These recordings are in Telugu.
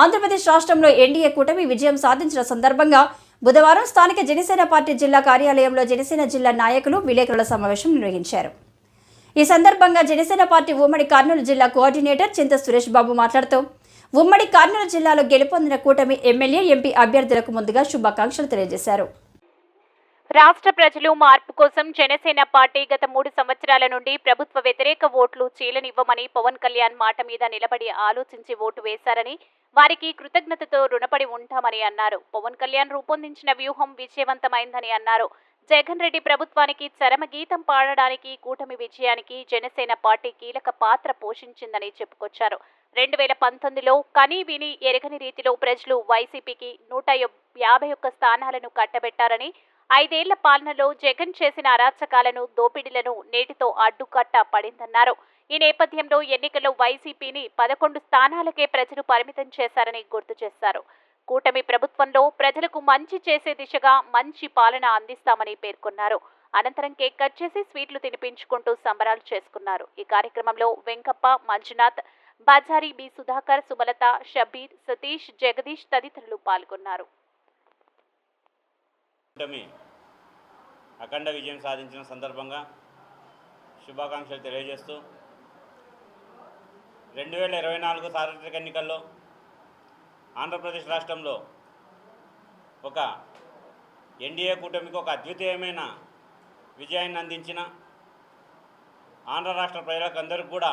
ఆంధ్రప్రదేశ్ రాష్ట్రంలో ఎన్డీఏ కూటమి విజయం సాధించిన సందర్భంగా బుధవారం స్థానిక జనసేన పార్టీ జిల్లా కార్యాలయంలో జనసేన జిల్లా నాయకులు విలేకరుల సమావేశం నిర్వహించారు. ఈ సందర్భంగా జనసేన పార్టీ ఉమ్మడి కర్నూలు జిల్లా కోఆర్డినేటర్ చింత సురేష్ బాబు మాట్లాడుతూ ఉమ్మడి కర్నూలు జిల్లాలో గెలుపొందిన కూటమి ఎమ్మెల్యే ఎంపీ అభ్యర్థులకు ముందుగా శుభాకాంక్షలు తెలియజేశారు. రాష్ట్ర ప్రజలు మార్పు కోసం జనసేన పార్టీ గత మూడు సంవత్సరాల నుండి ప్రభుత్వ వ్యతిరేక ఓట్లు చీలనివ్వమని పవన్ కళ్యాణ్ మాట మీద నిలబడి ఆలోచించి ఓటు వేశారని వారికి కృతజ్ఞతతో రుణపడి ఉంటామని అన్నారు. పవన్ కళ్యాణ్ రూపొందించిన వ్యూహం విజయవంతమైందని అన్నారు. జగన్ రెడ్డి ప్రభుత్వానికి చరమ గీతం పాడడానికి కూటమి విజయానికి జనసేన పార్టీ కీలక పాత్ర పోషించిందని చెప్పుకొచ్చారు. రెండు వేల పంతొమ్మిదిలో కనీ విని ఎరగని రీతిలో ప్రజలు వైసీపీకి నూట యాభై ఒక్క స్థానాలను కట్టబెట్టారని ఐదేళ్ళ పాలనలో జగన్ చేసిన అరాచకాలను దోపిడీలను నేటితో అడ్డుకట్ట పడిందన్నారు. ఈ నేపథ్యంలో ఎన్నికల్లో వైసీపీని పదకొండు స్థానాలకే ప్రజలు పరిమితం చేశారని గుర్తు చేశారు. కూటమి ప్రభుత్వంలో ప్రజలకు మంచి చేసే దిశగా మంచి పాలన అందిస్తామని పేర్కొన్నారు. అనంతరం కేక్ కట్ చేసి స్వీట్లు తినిపించుకుంటూ సంబరాలు చేసుకున్నారు. ఈ కార్యక్రమంలో వెంకప్ప మంజునాథ్ బాజారి బి సుధాకర్ సుమలత షబీర్ సతీష్ జగదీష్ తదితరులు పాల్గొన్నారు. కూటమి అఖండ విజయం సాధించిన సందర్భంగా శుభాకాంక్షలు తెలియజేస్తూ రెండు వేల ఇరవై నాలుగు సార్వత్రిక ఎన్నికల్లో ఆంధ్రప్రదేశ్ రాష్ట్రంలో ఒక ఎన్డీఏ కూటమికి ఒక అద్వితీయమైన విజయాన్ని అందించిన ఆంధ్ర రాష్ట్ర ప్రజలకు అందరికీ కూడా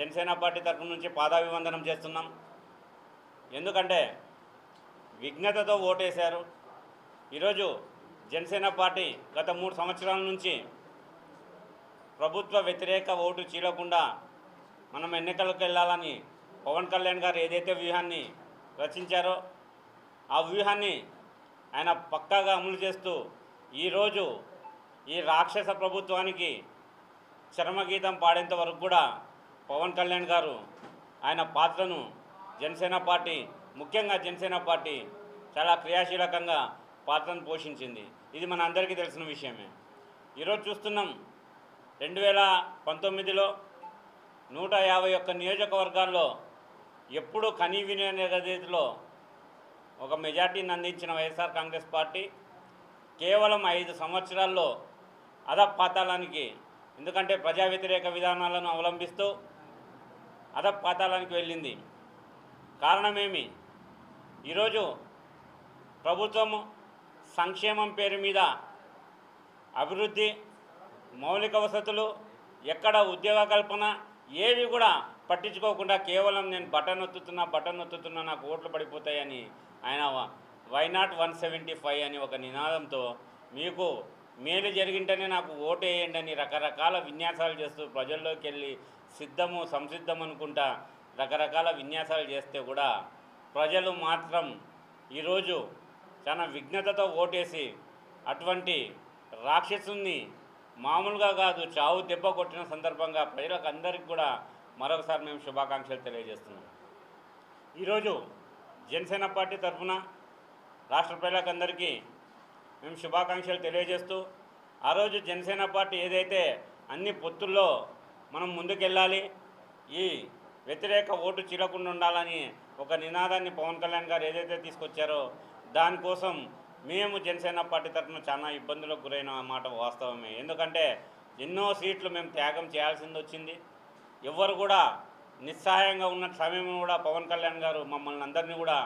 జనసేన పార్టీ తరఫు నుంచి పాదాభివందనం చేస్తున్నాం. ఎందుకంటే విఘ్నతతో ఓటేశారు. ఈరోజు జనసేన పార్టీ గత మూడు సంవత్సరాల నుంచి ప్రభుత్వ వ్యతిరేక ఓటు చీలకుండా మనం ఎన్నికలకు వెళ్ళాలని పవన్ కళ్యాణ్ గారు ఏదైతే వ్యూహాన్ని రచించారో ఆ వ్యూహాన్ని ఆయన పక్కాగా అమలు చేస్తూ ఈరోజు ఈ రాక్షస ప్రభుత్వానికి చరమగీతం పాడేంత వరకు కూడా పవన్ కళ్యాణ్ గారు ఆయన పాత్రను జనసేన పార్టీ ముఖ్యంగా జనసేన పార్టీ చాలా క్రియాశీలకంగా పాత్రను పోషించింది. ఇది మన అందరికీ తెలిసిన విషయమే. ఈరోజు చూస్తున్నాం రెండు వేల పంతొమ్మిదిలో నూట యాభై ఒక్క నియోజకవర్గాల్లో ఎప్పుడు కనీవిని రీతిలో ఒక మెజార్టీని అందించిన వైఎస్ఆర్ కాంగ్రెస్ పార్టీ కేవలం ఐదు సంవత్సరాల్లో అధపాతాళానికి ఎందుకంటే ప్రజా వ్యతిరేక విధానాలను అవలంబిస్తూ అధపాతాళానికి వెళ్ళింది. కారణమేమి? ఈరోజు ప్రభుత్వము సంక్షేమం పేరు మీద అభివృద్ధి మౌలిక వసతులు ఎక్కడ ఉద్యోగ కల్పన ఏవి కూడా పట్టించుకోకుండా కేవలం నేను బటన్ ఒత్తుతున్నా బటన్ ఒత్తుతున్నా నాకు ఓట్లు పడిపోతాయని ఆయన why not one seventy five అని ఒక నినాదంతో మీకు మేలు జరిగింటేనే నాకు ఓటు వేయండి అని రకరకాల విన్యాసాలు చేస్తూ ప్రజల్లోకి వెళ్ళి సిద్ధము సంసిద్ధం అనుకుంటా రకరకాల విన్యాసాలు చేస్తే కూడా ప్రజలు మాత్రం ఈరోజు చాలా విఘ్నతతో ఓటేసి అటువంటి రాక్షసుని మామూలుగా కాదు చావు దెబ్బ కొట్టిన సందర్భంగా ప్రజలకు అందరికీ కూడా మరొకసారి మేము శుభాకాంక్షలు తెలియజేస్తున్నాం. ఈరోజు జనసేన పార్టీ తరఫున రాష్ట్ర ప్రజలకందరికీ మేము శుభాకాంక్షలు తెలియజేస్తూ ఆ రోజు జనసేన పార్టీ ఏదైతే అన్ని పొత్తుల్లో మనం ముందుకెళ్ళాలి ఈ వ్యతిరేక ఓటు చీలకుండా ఉండాలని ఒక నినాదాన్ని పవన్ కళ్యాణ్ గారు ఏదైతే తీసుకొచ్చారో దానికోసం మేము జనసేన పార్టీ తరఫున చాలా ఇబ్బందులకు గురైన మాట వాస్తవమే. ఎందుకంటే ఎన్నో సీట్లు మేము త్యాగం చేయాల్సింది వచ్చింది. ఎవ్వరు కూడా నిస్సహాయంగా ఉన్న సమయంలో కూడా పవన్ కళ్యాణ్ గారు మమ్మల్ని అందరినీ కూడా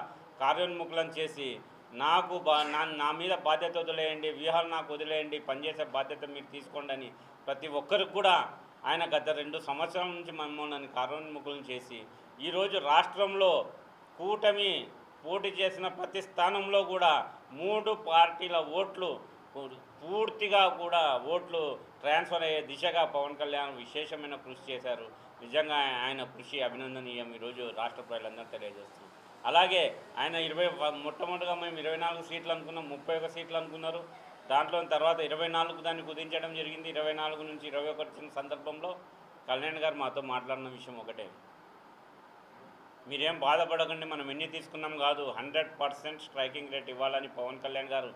కార్యోన్ముఖులను చేసి నాకు బా నా నా మీద బాధ్యత వదిలేయండి వ్యూహాలు నాకు వదిలేయండి పనిచేసే బాధ్యత మీరు తీసుకోండి అని ప్రతి ఒక్కరికి కూడా ఆయన గత రెండు సంవత్సరాల నుంచి మమ్మల్ని కార్యోన్ముఖులను చేసి ఈరోజు రాష్ట్రంలో కూటమి పోటీ చేసిన ప్రతి స్థానంలో కూడా మూడు పార్టీల ఓట్లు పూర్తిగా కూడా ఓట్లు ట్రాన్స్ఫర్ అయ్యే దిశగా పవన్ కళ్యాణ్ విశేషమైన కృషి చేశారు. నిజంగా ఆయన కృషి అభినందనీయం ఈరోజు రాష్ట్ర ప్రజలందరూ తెలియజేస్తున్నారు అలాగే ఆయన ఇరవై మొట్టమొదటిగా మేము ఇరవై నాలుగు సీట్లు అనుకున్నాం ముప్పై ఒక సీట్లు అనుకున్నారు. దాంట్లో తర్వాత ఇరవై నాలుగు దాన్ని కుదించడం జరిగింది. ఇరవై నాలుగు నుంచి ఇరవై ఒకటి సందర్భంలో కళ్యాణ్ గారు మాతో మాట్లాడిన విషయం ఒకటే. మీరేం బాధపడకండి మనం ఎన్ని తీసుకున్నాం కాదు. హండ్రెడ్ పర్సెంట్ స్ట్రైకింగ్ రేట్ ఇవ్వాలని పవన్ కళ్యాణ్ గారు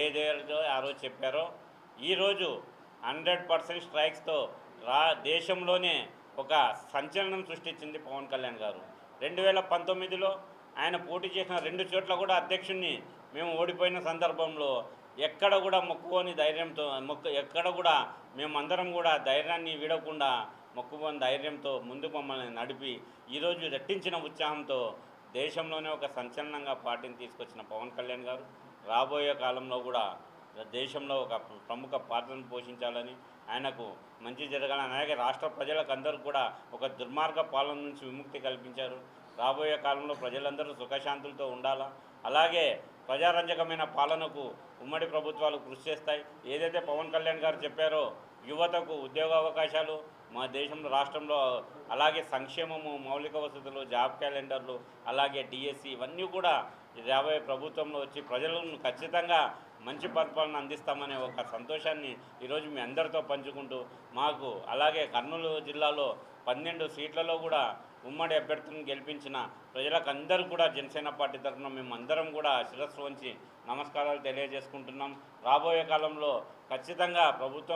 ఏదేదో ఆ రోజు చెప్పారో ఈరోజు హండ్రెడ్ పర్సెంట్ స్ట్రైక్స్తో రా దేశంలోనే ఒక సంచలనం సృష్టించింది పవన్ కళ్యాణ్ గారు. రెండు వేల పంతొమ్మిదిలో ఆయన పోటీ చేసిన రెండు చోట్ల కూడా అధ్యక్షుడిని మేము ఓడిపోయిన సందర్భంలో ఎక్కడ కూడా మొక్కుకొని ధైర్యంతో మొక్కు ఎక్కడ కూడా మేమందరం కూడా ధైర్యాన్ని వీడకుండా మొక్కుకొని ధైర్యంతో ముందుకు మమ్మల్ని నడిపి ఈరోజు రెట్టించిన ఉత్సాహంతో దేశంలోనే ఒక సంచలనంగా పార్టీని తీసుకొచ్చిన పవన్ కళ్యాణ్ గారు రాబోయే కాలంలో కూడా దేశంలో ఒక ప్రముఖ పాత్రను పోషించాలని ఆయనకు మంచి జరగాలని అలాగే రాష్ట్ర ప్రజలకు అందరూ కూడా ఒక దుర్మార్గ పాలన నుంచి విముక్తి కల్పించారు. రాబోయే కాలంలో ప్రజలందరూ సుఖశాంతులతో ఉండాలా? అలాగే ప్రజారంజకమైన పాలనకు ఉమ్మడి ప్రభుత్వాలు కృషి చేస్తాయి. ఏదైతే పవన్ కళ్యాణ్ గారు చెప్పారో యువతకు ఉద్యోగ అవకాశాలు మా దేశంలో రాష్ట్రంలో అలాగే సంక్షేమము మౌలిక వసతులు జాబ్ క్యాలెండర్లు అలాగే డిఎస్సి ఇవన్నీ కూడా రాబోయే ప్రభుత్వంలో వచ్చి ప్రజలను ఖచ్చితంగా మంచి పరిపాలన అందిస్తామనే ఒక సంతోషాన్ని ఈరోజు మీ అందరితో పంచుకుంటూ మాకు అలాగే కర్నూలు జిల్లాలో పన్నెండు సీట్లలో కూడా ఉమ్మడి అభ్యర్థులను గెలిపించిన ప్రజలకు అందరూ కూడా జనసేన పార్టీ తరఫున మేము అందరం కూడా శిరస్సు వంచి నమస్కారాలు తెలియజేసుకుంటున్నాం. రాబోయే కాలంలో ఖచ్చితంగా ప్రభుత్వం